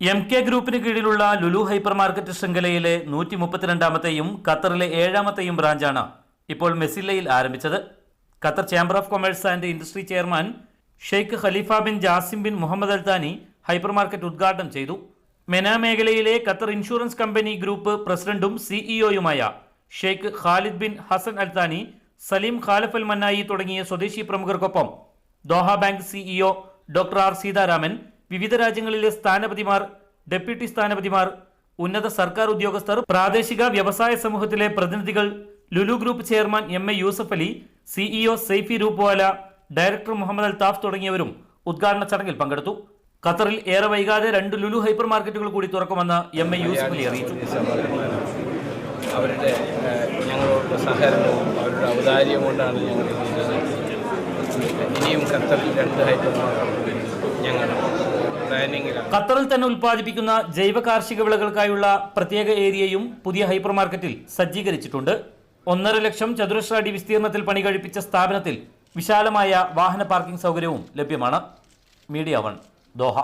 M K ഗ്രൂപ്പിന് കീഴിലുള്ള Lulu hyper market ശൃംഖലയിലെ നൂറ്റി മുപ്പത്തിരണ്ടാമത്തെയും ഖത്തറിലെ ഏഴാമത്തെയും ബ്രാഞ്ചാണ് ഇപ്പോൾ മെസ്സില്ലയിൽ ആരംഭിച്ചത്. Qatar chamber of commerce and industry chairman Sheikh Khalifa bin Jassim bin Muhammad Al Thani hypermarket ഉദ്ഘാടനം ചെയ്തു. മെന മേഖലയിലെ ഖത്തർ ഇൻഷുറൻസ് കമ്പനി ഗ്രൂപ്പ് പ്രസിഡന്റും സിഇഒയുമായ Sheikh Khalid bin Hassan Al Thani Salim Khalaf Al Mannai തുടങ്ങിയ സ്വദേശി പ്രമുഖർക്കൊപ്പം Doha bank CEO doctor R Sitaraman വിവിധ രാജ്യങ്ങളിലെ സ്ഥാനപതിമാർ deputy സ്ഥാനപതിമാർ ഉന്നത സർക്കാർ ഉദ്യോഗസ്ഥർ പ്രാദേശിക വ്യവസായ സമൂഹത്തിലെ പ്രതിനിധികൾ Lulu group chairman M A Yusuff Ali CEO Saifee Rupawala director Muhammad Althaf തുടങ്ങിയവരും ഉദ്ഘാടന ചടങ്ങിൽ പങ്കെടുത്തു. ഖത്തറിൽ ഏറെ വൈകാതെ രണ്ട് ലുലു ഹൈപ്പർ മാർക്കറ്റുകൾ കൂടി തുറക്കുമെന്ന് എം എ യൂസഫ് അലി അറിയിച്ചു. അവരുടെ ഞങ്ങളുടെ സഹകരണവും അവരുടെ ഔദാര്യം കൊണ്ടാണ് ഞങ്ങൾ ഇനിയും ഖത്തറിൽ രണ്ട് ഹൈപ്പർ മാർക്കറ്റുകൾ ഞങ്ങൾ ഖത്തറിൽ തന്നെ ഉൽപ്പാദിപ്പിക്കുന്ന ജൈവ കാർഷിക വിളകൾക്കായുള്ള പ്രത്യേക ഏരിയയും പുതിയ ഹൈപ്പർ മാർക്കറ്റിൽ സജ്ജീകരിച്ചിട്ടുണ്ട്. ഒന്നര ലക്ഷം ചതുരശ്ര അടി വിസ്തീർണത്തിൽ പണി കഴിപ്പിച്ച സ്ഥാപനത്തിൽ വിശാലമായ വാഹന പാർക്കിംഗ് സൗകര്യവും ലഭ്യമാണ്. Media One Doha.